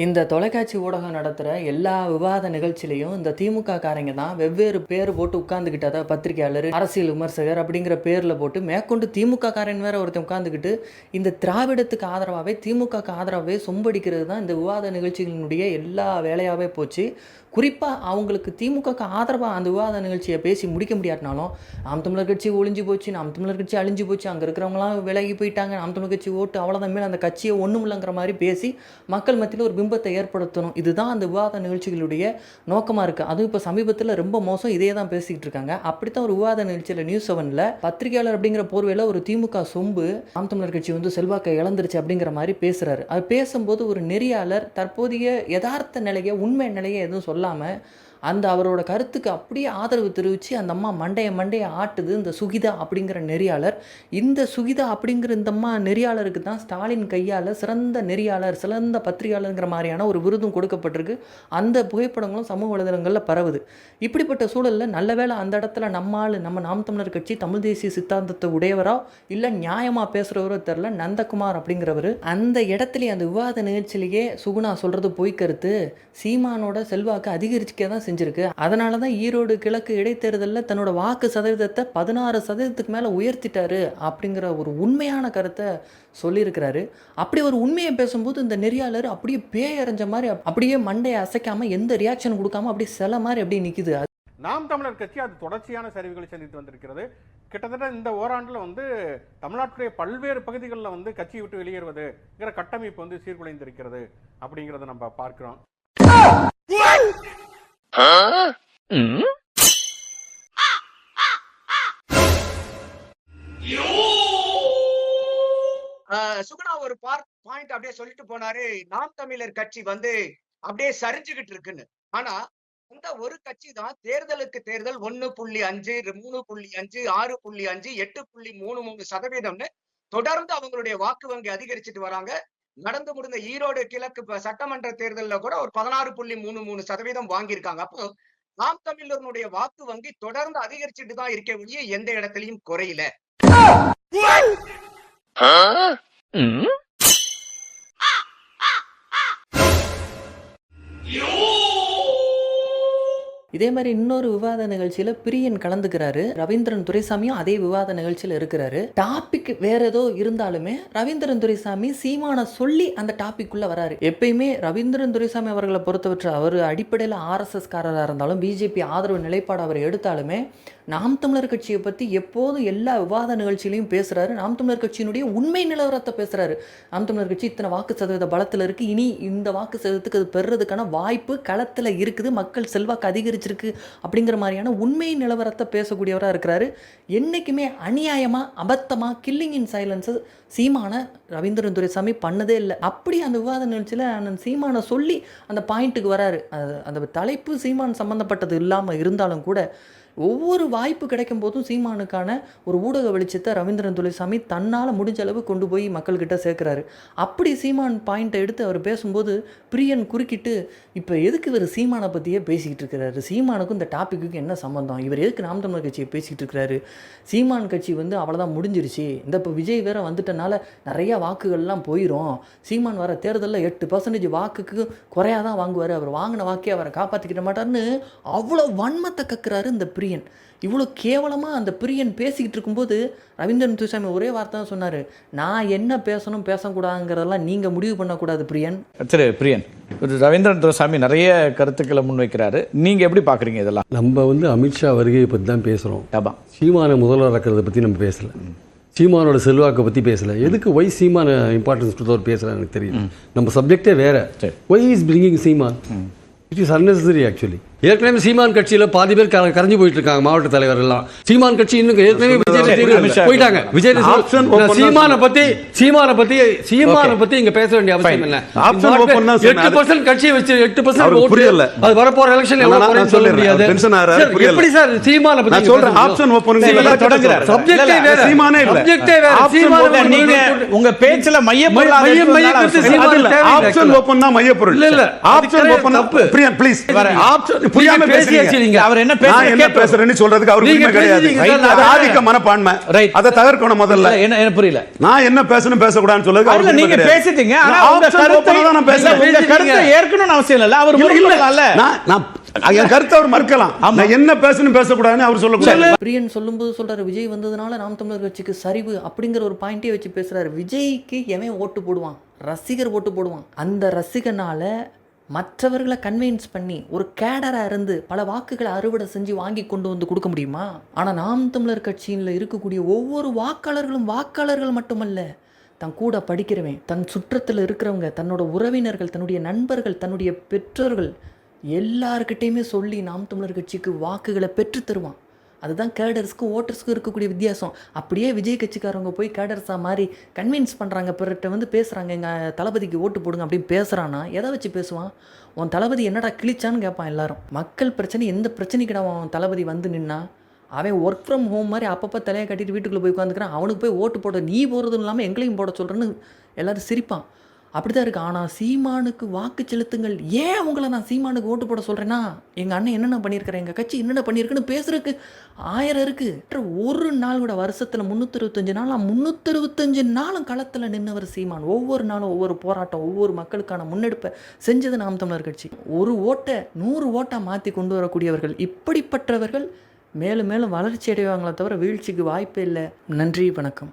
இந்த தொலைக்காட்சி ஊடகம் நடத்துகிற எல்லா விவாத நிகழ்ச்சியிலையும் இந்த திமுக காரங்க தான் வெவ்வேறு பேர் போட்டு உட்காந்துக்கிட்டு அதாவது பத்திரிகையாளர் அரசியல் விமர்சகர் அப்படிங்கிற பேரில் போட்டு மேற்கொண்டு திமுக காரன் வேற ஒருத்தன் உட்காந்துக்கிட்டு இந்த திராவிடத்துக்கு ஆதரவாகவே திமுகக்கு ஆதரவாகவே சொம்படிக்கிறது தான் இந்த விவாத நிகழ்ச்சிகளினுடைய எல்லா வேலையாகவே போச்சு. குறிப்பாக அவங்களுக்கு திமுகக்கு ஆதரவாக அந்த விவாத நிகழ்ச்சியை பேசி முடிக்க முடியாட்டினாலும் நாம் தமிழர் கட்சி ஒளிஞ்சு போச்சு நாம் தமிழர் கட்சி அழிஞ்சு போச்சு அங்கே இருக்கிறவங்களாம் விலகி போயிட்டாங்க நாம் தமிழர் கட்சி ஓட்டு அவ்வளோதான் மேலே அந்த கட்சியை ஒன்றும் இல்லைங்கிற மாதிரி பேசி மக்கள் மத்தியில் ஒரு பிம்பத்தை ஏற்படுத்தணும். இதுதான் அந்த விவாத நிகழ்ச்சிகளுடைய நோக்கமாக இருக்குது அதுவும் இப்போ சமீபத்தில் ரொம்ப மோசம் இதே தான் பேசிக்கிட்டு இருக்காங்க. அப்படித்தான் ஒரு விவாத நிகழ்ச்சியில் நியூஸ் செவனில் பத்திரிகையாளர் அப்படிங்கிற போர்வையில் ஒரு திமுக சொம்பு நாம் தமிழர் கட்சி வந்து செல்வாக்கை இழந்துருச்சு அப்படிங்கிற மாதிரி பேசுகிறாரு அது பேசும்போது ஒரு நெறியாளர் தற்போதைய யதார்த்த நிலையை உண்மை நிலையை எதுவும் சொல்லாமல் அந்த அவரோட கருத்துக்கு அப்படியே ஆதரவு தெரிவித்து அந்த அம்மா மண்டையை மண்டையை ஆட்டுது இந்த சுகிதா அப்படிங்கிற நெறியாளர். இந்த சுகிதா அப்படிங்கிற இந்த அம்மா நெறியாளருக்கு தான் ஸ்டாலின் கையால் சிறந்த நெறியாளர் சிறந்த பத்திரிகையாளருங்கிற மாதிரியான ஒரு விருதும் கொடுக்கப்பட்டிருக்கு. அந்த புகைப்படங்களும் சமூக வலைதளங்களில் பரவுது. இப்படிப்பட்ட சூழலில் நல்ல வேளை அந்த இடத்துல நம்மால் நம்ம நாம் தமிழர் கட்சி தமிழ் தேசிய சித்தாந்தத்தை உடையவரோ இல்லை நியாயமாக பேசுகிறவரோ தெரில நந்தகுமார் அப்படிங்கிறவர். அந்த இடத்துலயே அந்த விவாத நிகழ்ச்சியிலேயே சுகுணா சொல்கிறது பொய் கருத்து. சீமானோட செல்வாக்கு அதிகரிச்சுக்கே தான் செஞ்சிருக்கு. அதனால தான் ஈரோடு கிழக்கு இடைத்தேர்தலில் தன்னோட வாக்கு சதவீதத்தை பதினாறு சதவீதத்துக்கு மேலே உயர்த்திட்டாரு அப்படிங்கிற ஒரு உண்மையான கருத்தை சொல்லியிருக்கிறாரு. அப்படி ஒரு உண்மையை பேசும்போது இந்த நெறியாளர் அப்படியே பேயறைஞ்ச மாதிரி அப்படியே மண்டையை அசைக்காமல் எந்த ரியாக்ஷன் கொடுக்காம அப்படியே சில மாதிரி அப்படியே நிற்கிது நாம் தமிழர் கட்சி அது தொடர்ச்சியான சரிவுகளை சந்தித்து வந்திருக்கிறது. கிட்டத்தட்ட இந்த ஓராண்டில் வந்து தமிழ்நாட்டுடைய பல்வேறு பகுதிகளில் வந்து கட்சியை விட்டு வெளியேறுவதுங்கிற கட்டமைப்பு வந்து சீர்குலைந்திருக்கிறது அப்படிங்கிறத நம்ம பார்க்கிறோம். சுகுணா ஒரு பாயிண்ட் அப்படியே சொல்லிட்டு போனாரு. நாம் தமிழர் கட்சி வந்து அப்படியே சரிஞ்சுகிட்டு இருக்குன்னு. ஆனா இந்த ஒரு கட்சி தான் தேர்தலுக்கு தேர்தல் ஒன்னு புள்ளி அஞ்சு மூணு புள்ளி அஞ்சு ஆறு புள்ளி அஞ்சு எட்டு புள்ளி மூணு மூணு சதவீதம்னு தொடர்ந்து அவங்களுடைய வாக்கு வங்கி அதிகரிச்சுட்டு வராங்க. நடந்து முடிந்த ஈரோடு கிழக்கு சட்டமன்ற தேர்தல்ல கூட ஒரு பதினாறு புள்ளி மூணு மூணு சதவீதம் வாங்கியிருக்காங்க. அப்போ நாம் தமிழர்களுடைய வாக்கு வங்கி தொடர்ந்து அதிகரிச்சுட்டு தான் இருக்க ஒழிய எந்த இடத்துலயும் குறையல. இதே மாதிரி இன்னொரு விவாத நிகழ்ச்சியில் பிரியன் கலந்துக்கிறாரு. ரவீந்திரன் துரைசாமியும் அதே விவாத நிகழ்ச்சியில் இருக்கிறாரு. டாபிக் வேற ஏதோ இருந்தாலுமே ரவீந்திரன் துரைசாமி சீமான சொல்லி அந்த டாபிக் உள்ள வராரு. எப்பயுமே ரவீந்திரன் துரைசாமி அவர்களை பொறுத்தவரை அவர் அடிப்படையில் ஆர்எஸ்எஸ் காரராக இருந்தாலும் பிஜேபி ஆதரவு நிலைப்பாடு அவர் எடுத்தாலுமே நாம் தமிழர் கட்சியை பற்றி எப்போதும் எல்லா விவாத நிகழ்ச்சியிலையும் பேசுகிறாரு நாம் தமிழர் கட்சியினுடைய உண்மை நிலவரத்தை பேசுகிறாரு நாம் தமிழர் கட்சி இத்தனை வாக்கு சதவீத பலத்தில் இருக்குது இனி இந்த வாக்கு சதவீதத்துக்கு அது பெறுறதுக்கான வாய்ப்பு களத்தில் இருக்குது. மக்கள் செல்வாக்கு அதிகரிச்சு அதிகரிச்சிருக்கு அப்படிங்கிற மாதிரியான உண்மை நிலவரத்தை பேசக்கூடியவராக இருக்கிறாரு. என்றைக்குமே அநியாயமாக அபத்தமாக கில்லிங் இன் சைலன்ஸை சீமான ரவீந்திரன் துரைசாமி பண்ணதே இல்லை. அப்படி அந்த விவாத நிகழ்ச்சியில் அண்ணன் சீமானை சொல்லி அந்த பாயிண்ட்டுக்கு வராரு. அந்த தலைப்பு சீமான் சம்மந்தப்பட்டது இல்லாமல் இருந்தாலும் கூட ஒவ்வொரு வாய்ப்பு கிடைக்கும் போதும் சீமானுக்கான ஒரு ஊடக வெளிச்சத்தை ரவீந்திரன் துளைசாமி தன்னால் முடிஞ்ச அளவு கொண்டு போய் மக்கள்கிட்ட சேர்க்குறாரு. அப்படி சீமான் பாயிண்ட்டை எடுத்து அவர் பேசும்போது பிரியன் குறுக்கிட்டு இப்போ எதுக்கு இவர் சீமானை பற்றியே பேசிக்கிட்டு இருக்கிறாரு? சீமானுக்கும் இந்த டாப்பிக்குக்கும் என்ன சம்மந்தம் இவர் எதுக்கு நாம் தமிழர் கட்சியை பேசிக்கிட்டு இருக்கிறாரு? சீமான் கட்சி வந்து அவ்வளோதான் முடிஞ்சிருச்சு. இந்த இப்போ விஜய் வேற வந்துட்டனால நிறைய வாக்குகள்லாம் போயிடும் சீமான் வர தேர்தலில் எட்டு பர்சன்டேஜ் வாக்குக்கு குறையாக தான் வாங்குவார். அவர் வாங்கின வாக்கே அவரை காப்பாற்றிக்கிட்ட மாட்டார்னு அவ்வளோ வன்மத்தை கக்குறாரு இந்த பிரியன். இவ்வளோ கேவலமாக அந்த பிரியன் பேசிக்கிட்டு இருக்கும்போது ரவீந்திரன் துரைசாமி ஒரே வார்த்தை தான் சொன்னார். நான் என்ன பேசணும் பேசக்கூடாதுங்கிறதெல்லாம் நீங்கள் முடிவு பண்ணக்கூடாது பிரியன். திரு பிரியன் திரு ரவீந்திரன் துரைசாமி நிறைய கருத்துக்களை முன்வைக்கிறாரு. நீங்க எப்படி பாக்குறீங்க இதெல்லாம்? நம்ம வந்து அமித்ஷா வருகையை பற்றி தான் பேசுகிறோம் ஆமா. சீமான முதல்வர் ஆக்கிறத பற்றி நம்ம பேசல. சீமானோட செல்வாக்கை பற்றி பேசல. எதுக்கு ஒய் சீமான இம்பார்ட்டன்ஸ் கொடுத்தவர் பேசுகிறார் எனக்கு தெரியும் நம்ம சப்ஜெக்டே வேற. சரி. Why is bringing Seeman it is unnecessary actually ஏற்கனவே சீமான் கட்சியில பாதி பேர் கர- கரைஞ்சு போயிட்டு இருக்காங்க மாவட்ட தலைவர் எல்லாம் சீமான் கட்சி இன்னும் ஏற்கனவே விஜய் போயிட்டாங்க விஜய் சீமான பத்தி சீமான பத்தி சீமான பத்தி இங்க பேச வேண்டிய அவசியம். இல்ல. எட்டு பர்சன்ட் கட்சியை வச்சு எட்டு பர்சன்ட் புரியல. அது வரப்போற எலெக்ஷன் எவ்வளவு சொல்ல. முடியாது. எப்படி சார் சீமான பத்தி சொல்றேன் ஆப்ஷன் ஏ இல்ல, வேற. சீமானே இல்ல. ஏ வேற. சீமான நீங்க உங்க பேச்சுல அது இல்ல தேவையில்லை ஆப்ஷன். ஓப்பன் தான் மையப்பொருள் இல்ல, இல்ல. ஆப்ஷன் ஓப்பன் தப்பு. பிரியன் ப்ளீஸ். ஆப்ஷன் நீங்க புரியாம பேசுறீங்க. அவர் என்ன பேசுறது என்ன. பேசுறேன்னு சொல்றதுக்கு அவருக்கு உரிமை கிடையாது. பேசுறீங்க. அது ஆதிக்க மனப்பான்மை. அதை தவிர்க்கணும் முதல்ல. என்ன என்ன புரியல. நான் என்ன பேசணும் பேசக்கூடாதுன்னு சொல்றதுக்கு இல்ல அவருக்கு உரிமை நீங்க. பேசிட்டீங்க. ஆனா option கருத்தை நான் பேசுறேன். கருத்தை ஏற்கணும்னு அவசியம் இல்ல. அவர் இல்ல, நான் நான் என் கருத்தை அவர் மறுக்கலாம். ஆமா. நான் என்ன பேசணும் பேசக்கூடாதுன்னு அவர் சொல்லக்கூடாது. பிரியன் சொல்லும்போது சொல்றாரு விஜய் வந்ததுனால நாம் தமிழர் கட்சிக்கு சரிவு அப்படிங்கிற ஒரு பாயிண்டே வச்சு பேசுறாரு. விஜய்க்கு எவன் ஓட்டு போடுவான்? ரசிகர் ஓட்டு போடுவான். அந்த ரசிகனால மற்றவர்களை கன்வின்ஸ் பண்ணி ஒரு கேடராக இருந்து பல வாக்குகளை அறுவடை செஞ்சு வாங்கி கொண்டு வந்து கொடுக்க முடியுமா? ஆனால் நாம் தமிழர் கட்சியில் இருக்கக்கூடிய ஒவ்வொரு வாக்காளர்களும் வாக்காளர்கள் மட்டுமல்ல தன் கூட படிக்கிறவன் தன் சுற்றத்தில் இருக்கிறவங்க தன்னோட உறவினர்கள் தன்னுடைய நண்பர்கள் தன்னுடைய பெற்றோர்கள் எல்லார்கிட்டயுமே சொல்லி நாம் தமிழர் கட்சிக்கு வாக்குகளை பெற்று தருவான். அதுதான் கேடர்ஸ்க்கும் ஓட்டர்ஸ்க்கும் இருக்கக்கூடிய வித்தியாசம். அப்படியே விஜய் கட்சிக்காரவங்க போய் கேடர்ஸாக மாதிரி கன்வின்ஸ் பண்ணுறாங்க பிறர்கிட்ட வந்து பேசுகிறாங்க எங்கள் தளபதிக்கு ஓட்டு போடுங்க அப்படின்னு பேசுகிறான்னா எதை வச்சு பேசுவான்? உன் தளபதி என்னடா கிழிச்சான்னு கேட்பான் எல்லாரும். மக்கள் பிரச்சனை எந்த பிரச்சனைக்கிட அவன் தளபதி வந்து நின்னா? அவன் ஒர்க் ஃப்ரம் ஹோம் மாதிரி அப்பப்போ தலையை கட்டிட்டு வீட்டுக்குள்ளே போய் உட்காந்துக்கிறான். அவனுக்கு போய் ஓட்டு போட நீ போகிறதும் இல்லாமல் எங்களையும் போட சொல்கிறேன்னு எல்லோரும் சிரிப்பான். அப்படி தான் இருக்குது ஆனால் சீமானுக்கு வாக்கு செலுத்துங்கள். ஏன் உங்களை நான் சீமானுக்கு ஓட்டு போட சொல்கிறேன்னா எங்கள் அண்ணன் என்னென்ன பண்ணியிருக்கிறேன் எங்கள் கட்சி என்னென்ன பண்ணியிருக்குன்னு பேசுறதுக்கு ஆயிரம் இருக்குது ஒரு நாள் கூட வருஷத்தில் முந்நூற்றறுபத்தஞ்சு நாள் முந்நூற்றறுபத்தஞ்சு நாளும் களத்தில் நின்றவர் சீமான். ஒவ்வொரு நாளும் ஒவ்வொரு போராட்டம் ஒவ்வொரு மக்களுக்கான முன்னெடுப்பை செஞ்சது நாம் தமிழர் கட்சி. ஒரு ஓட்டை நூறு ஓட்டாக மாற்றி கொண்டு வரக்கூடியவர்கள் இப்படிப்பட்டவர்கள் மேலும் மேலும் வளர்ச்சி அடைவாங்களே தவிர வீழ்ச்சிக்கு வாய்ப்பே இல்லை. நன்றி வணக்கம்.